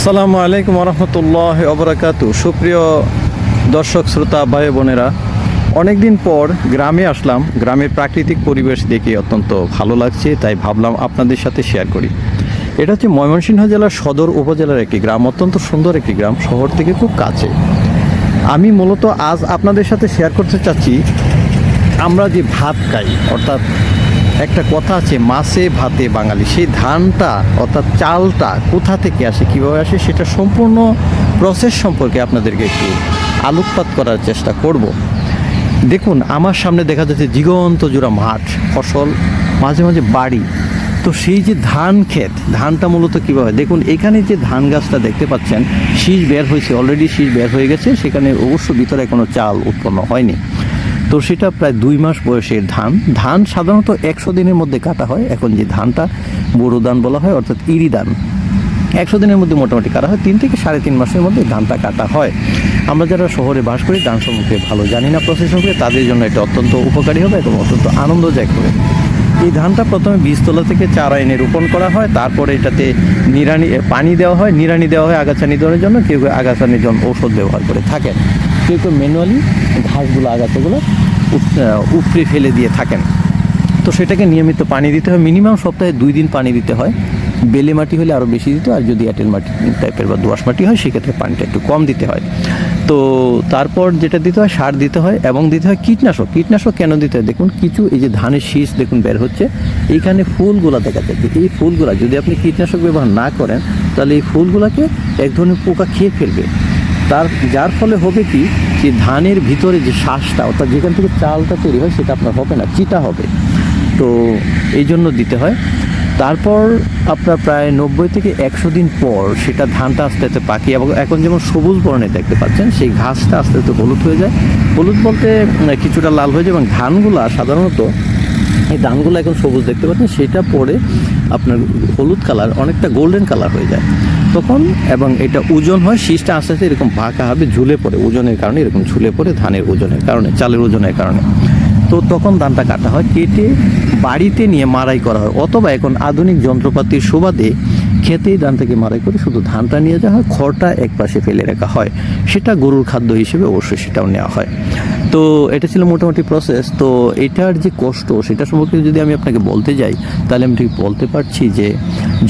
আসসালামু আলাইকুম রহমতুল্লাহ অবরাকাতু সুপ্রিয় দর্শক, শ্রোতা, ভাই বোনেরা, অনেকদিন পর গ্রামে আসলাম। গ্রামের প্রাকৃতিক পরিবেশ দেখে অত্যন্ত ভালো লাগছে, তাই ভাবলাম আপনাদের সাথে শেয়ার করি। এটা হচ্ছে ময়মনসিংহ জেলার সদর উপজেলার একটি গ্রাম, অত্যন্ত সুন্দর একটি গ্রাম, শহর থেকে খুব কাছে। আমি মূলত আজ আপনাদের সাথে শেয়ার করতে চাচ্ছি, আমরা যে ভাত খাই, অর্থাৎ একটা কথা আছে, মাছে ভাতে বাঙালি। সেই ধানটা অর্থাৎ চালটা কোথা থেকে আসে, কীভাবে আসে, সেটা সম্পূর্ণ প্রসেস সম্পর্কে আপনাদেরকে একটু আলোকপাত করার চেষ্টা করব। দেখুন, আমার সামনে দেখা যাচ্ছে দিগন্ত জোড়া মাঠ, ফসল, মাঝে মাঝে বাড়ি। তো সেই যে ধান ক্ষেত, ধানটা মূলত কীভাবে? দেখুন, এখানে যে ধান গাছটা দেখতে পাচ্ছেন, শীষ বের হয়েছে অলরেডি শীষ বের হয়ে গেছে, সেখানে অবশ্য ভিতরে কোনো চাল উৎপন্ন হয়নি। তো সেটা প্রায় দুই মাস বয়সের ধান। ধান সাধারণত একশো দিনের মধ্যে কাটা হয়। এখন যে ধানটা বড়ো ধান বলা হয় অর্থাৎ ইরি ধান একশো দিনের মধ্যে মোটামুটি কাটা হয়। তিন থেকে সাড়ে তিন মাসের মধ্যে ধানটা কাটা হয়। আমরা যারা শহরে বাস করি ধান সম্পর্কে ভালো জানি না প্রসেস সম্পর্কে তাদের জন্য এটা অত্যন্ত উপকারী হবে এবং অত্যন্ত আনন্দদায়ক হবে। এই ধানটা প্রথমে বীজতলা থেকে চারা এনে রোপণ করা হয়। তারপরে এটাতে নিড়ানি এ, পানি দেওয়া হয়। নিড়ানি দেওয়া হয় আগাছা নিধনের জন্য। কেউ কেউ আগাছা নিধন ঔষধ ব্যবহার করে থাকেন। কেউ কেউ ম্যানুয়ালি ঘাসগুলো আগাছাগুলো উপড়ে ফেলে দিয়ে থাকেন। তো সেটাকে নিয়মিত পানি দিতে হয়। মিনিমাম সপ্তাহে দুই দিন পানি দিতে হয়। বেলে মাটি হলে আরও বেশি দিতে আর যদি এঁটেল মাটি টাইপের বা দোআঁশ মাটি হয়, সেক্ষেত্রে পানিটা একটু কম দিতে হয়। তো তারপর যেটা দিতে হয়, সার দিতে হয় এবং দিতে হয় কীটনাশক। কীটনাশক কেন দিতে হয়? দেখুন, কিছু এই যে ধানের শীষ দেখুন বের হচ্ছে। এইখানে ফুলগুলা দেখা যাচ্ছে। এই ফুলগুলা যদি আপনি কীটনাশক ব্যবহার না করেন, তাহলে এই ফুলগুলাকে এক ধরনের পোকা খেয়ে ফেলবে। তার যার ফলে হবে কি, যে ধানের ভিতরে যে শ্বাসটা, অর্থাৎ যেখান থেকে চালটা তৈরি হয় সেটা আপনার হবে না, চিটা হবে। তো এই জন্য দিতে হয়। তারপর আপনার প্রায় নব্বই থেকে একশো দিন পর সেটা ধানটা আস্তে আস্তে পাকি এবং এখন যেমন সবুজ বর্ণের দেখতে পাচ্ছেন, সেই ঘাসটা আস্তে আস্তে হলুদ হয়ে যায়। হলুদ বলতে কিছুটা লাল হয়ে যায় এবং ধানগুলা সাধারণত এই ধানগুলো এখন সবুজ দেখতে পাচ্ছেন, সেটা পরে আপনার হলুদ কালার অনেকটা গোল্ডেন কালার হয়ে যায়। তখন এবং এটা ওজন হয়, শীষটা আস্তে আস্তে এরকম বাঁকা হবে, ঝুলে পড়ে। ওজনের কারণে এরকম ঝুলে পড়ে, ধানের ওজনের কারণে, চালের ওজনের কারণে। তো তখন ধানটা কাটা হয়, কেটে বাড়িতে নিয়ে মারাই করা হয় অথবা এখন আধুনিক যন্ত্রপাতির সুবাদে খেতেই ধান থেকে মারাই করে শুধু ধানটা নিয়ে যাওয়া হয়, খড়টা এক পাশে ফেলে রাখা হয়। সেটা গরুর খাদ্য হিসেবে অবশ্যই সেটাও নেওয়া হয়। তো এটা ছিল মোটামুটি প্রসেস তো এটার যে কষ্ট, সেটা সম্পর্কে যদি আমি আপনাকে বলতে যাই, তাহলে আমি ঠিক বলতে পারছি যে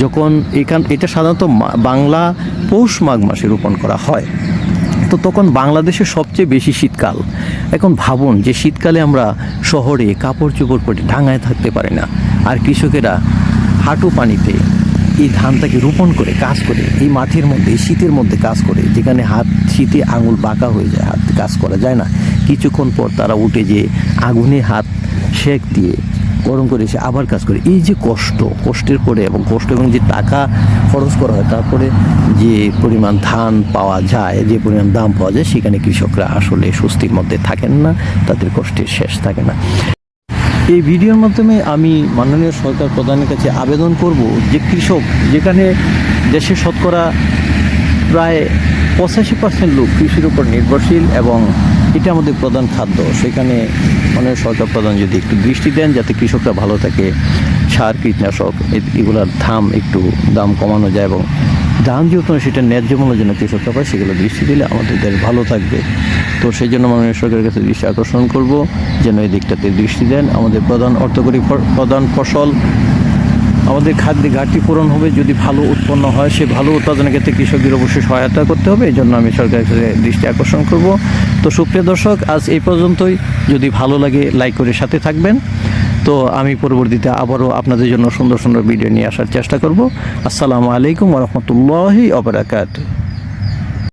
যখন এখান, এটা সাধারণত বাংলা পৌষ মাঘ মাসে রোপণ করা হয়। তো তখন বাংলাদেশে সবচেয়ে বেশি শীতকাল। এখন ভাবুন যে শীতকালে আমরা শহরে কাপড় চোপড় পরে ডাঙায় থাকতে পারি না। আর কৃষকেরা হাঁটু পানিতে এই ধানটাকে রোপণ করে কাজ করে, এই মাঠের মধ্যে শীতের মধ্যে কাজ করে, যেখানে হাত, শীতে আঙুল বাঁকা হয়ে যায়, হাত কাজ করা যায় না। কিছুক্ষণ পর তারা উঠে যে আগুনে হাত সেক দিয়ে গরম করে এসে আবার কাজ করে। এই যে কষ্ট, কষ্টের পরে এবং কষ্ট এবং যে টাকা খরচ করা হয়, তারপরে যে পরিমাণ ধান পাওয়া যায়, যে পরিমাণ দাম পাওয়া যায়, সেখানে কৃষকরা আসলে স্বস্তির মধ্যে থাকেন না, তাদের কষ্টের শেষ থাকে না। এই ভিডিওর মাধ্যমে আমি মাননীয় সরকার প্রধানের কাছে আবেদন করব যে কৃষক, যেখানে দেশের শতকরা প্রায় পঁচাশি পার্সেন্ট লোক কৃষির উপর নির্ভরশীল এবং এটা আমাদের প্রধান খাদ্য। সেখানে মাননীয় সরকার প্রধান যদি একটু দৃষ্টি দেন যাতে কৃষকরা ভালো থাকে, সার, কীটনাশক এগুলোর দাম একটু দাম কমানো যায় এবং দাম যেহেতু সেটা ন্যায্য মূল্যের জন্য কৃষকরা পায়, সেগুলো দৃষ্টি দিলে আমাদের দেশ ভালো থাকবে। তো সেই জন্য মাননীয় সরকারের কাছে দৃষ্টি আকর্ষণ করব, যেন এই দিকটাতে দৃষ্টি দেন। আমাদের প্রধান অর্থকরী প্রধান ফসল, আমাদের খাদ্যে ঘাটতি পূরণ হবে, যদি ভালো উৎপন্ন হয়, সে ভালো উৎপাদনের ক্ষেত্রে কৃষকদের অবশ্যই সহায়তা করতে হবে। এই জন্য আমি সরকারের কাছে দৃষ্টি আকর্ষণ করব। তো সুপ্রিয় দর্শক, আজ এই পর্যন্তই। যদি ভালো লাগে লাইক করে সাথে থাকবেন। তো আমি পরবর্তীতে আবারও আপনাদের জন্য সুন্দর সুন্দর ভিডিও নিয়ে আসার চেষ্টা করব। আসসালামু আলাইকুম রহমতুল্লাহি অবরাকাত